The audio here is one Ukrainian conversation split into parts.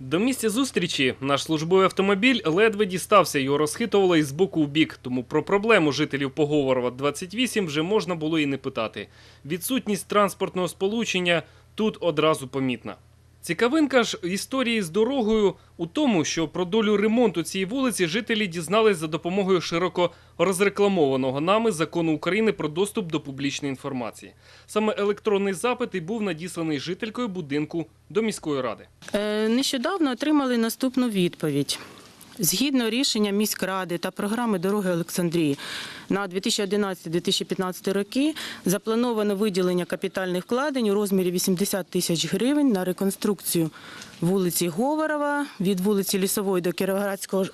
До місця зустрічі наш службовий автомобіль ледве дістався, його розхитувало із боку в бік. Тому про проблему жителів Поговорова 28 вже можна було і не питати. Відсутність транспортного сполучення тут одразу помітна. Цікавинка ж історії з дорогою у тому, що про долю ремонту цієї вулиці жителі дізнались за допомогою широко розрекламованого нами закону України про доступ до публічної інформації. Саме електронний запит і був надісланий жителькою будинку до міської ради. Е, Нещодавно отримали наступну відповідь. Згідно рішення міськради та програми дороги Олександрії на 2011-2015 роки заплановано виділення капітальних вкладень у розмірі 80 тисяч гривень на реконструкцію вулиці Говорова від вулиці Лісової до Кіровоградського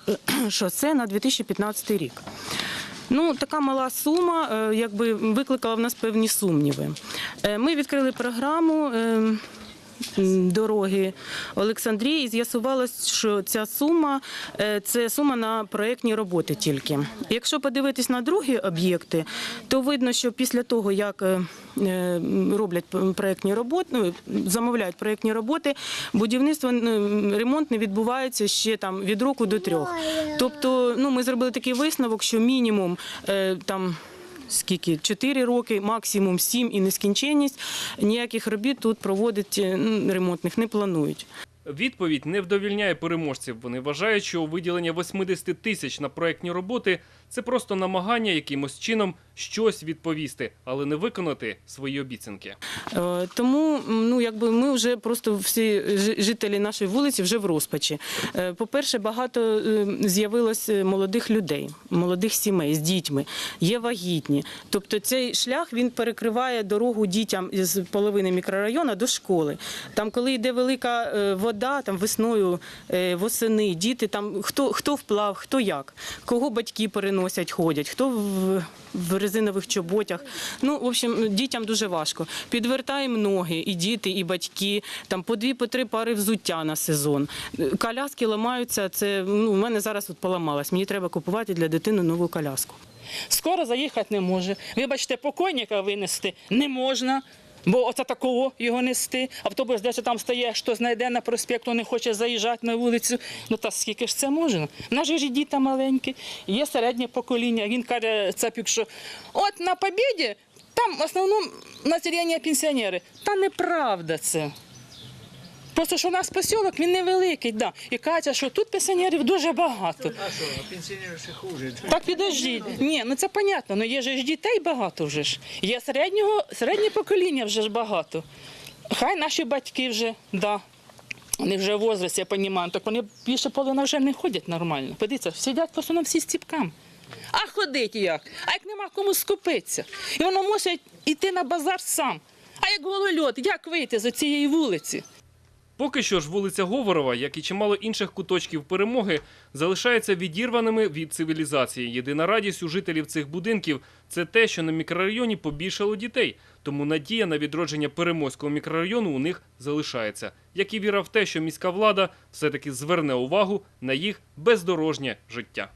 шосе на 2015 рік. Ну, така мала сума, е, якби викликала в нас певні сумніви. Е, Ми відкрили програму. Дороги Олександрії і з'ясувалось, що ця сума е, це сума на проєктні роботи тільки. Якщо подивитись на другі об'єкти, то видно, що після того, як е, е, роблять проєктні роботи, ну, замовляють проєктні роботи, будівництво ремонт не відбувається ще там від року до трьох. Тобто, ну ми зробили такий висновок, що мінімум там. Скільки? 4 роки, максимум 7 і нескінченність. Ніяких робіт тут проводить е, ремонтних не планують. Відповідь не вдовільняє переможців. Вони вважають, що виділення 80 тисяч на проектні роботи це просто намагання якимось чином щось відповісти, але не виконати свої обіцянки. Е, Тому ну, якби ми вже просто всі жителі нашої вулиці вже в розпачі. Е, По-перше, багато е, з'явилось е, молодих людей, молодих сімей з дітьми, є вагітні. Тобто цей шлях він перекриває дорогу дітям з половини мікрорайону до школи. Там, коли йде велика вода, там весною, восени, діти там хто, хто вплав, хто як, кого батьки переносять, ходять, хто в, в резинових чоботях. Ну, в общем, дітям дуже важко. Підвертаємо ноги, і діти, і батьки, там по дві, по три пари взуття на сезон. Коляски ламаються. Це ну, у мене зараз от поламалась. Мені треба купувати для дитини нову коляску. Скоро заїхати не може. Вибачте, покойника винести не можна. Бо оце такого його нести. Автобус десь там стає, що знайде на проспекту, не хоче заїжджати на вулицю. Ну та скільки ж це можна? У нас же ж діти маленькі, є середнє покоління. Він каже, Цапюк, що от на Побєді там в основному населення пенсіонери. Та неправда це. Просто що у нас посілок він невеликий, да. і кажуть, що тут пенсіонерів дуже багато. А що, пенсіонери ще хуже. Так підождіть. Ні, ну це понятно. Ну є ж дітей багато вже ж. Є середнього, середнє покоління вже ж багато. Хай наші батьки вже, да. Вони вже в возрасті, я розумію, так вони більше половина вже не ходять нормально. Подивіться, сидять в основному всі стіпками. А ходить як? А як нема кому скупитися? І воно мусить йти на базар сам. А як голольот, як вийти з цієї вулиці? Поки що ж вулиця Говорова, як і чимало інших куточків перемоги, залишаються відірваними від цивілізації. Єдина радість у жителів цих будинків це те, що на мікрорайоні побільшало дітей. Тому надія на відродження переможського мікрорайону у них залишається, як і віра в те, що міська влада все-таки зверне увагу на їх бездорожнє життя.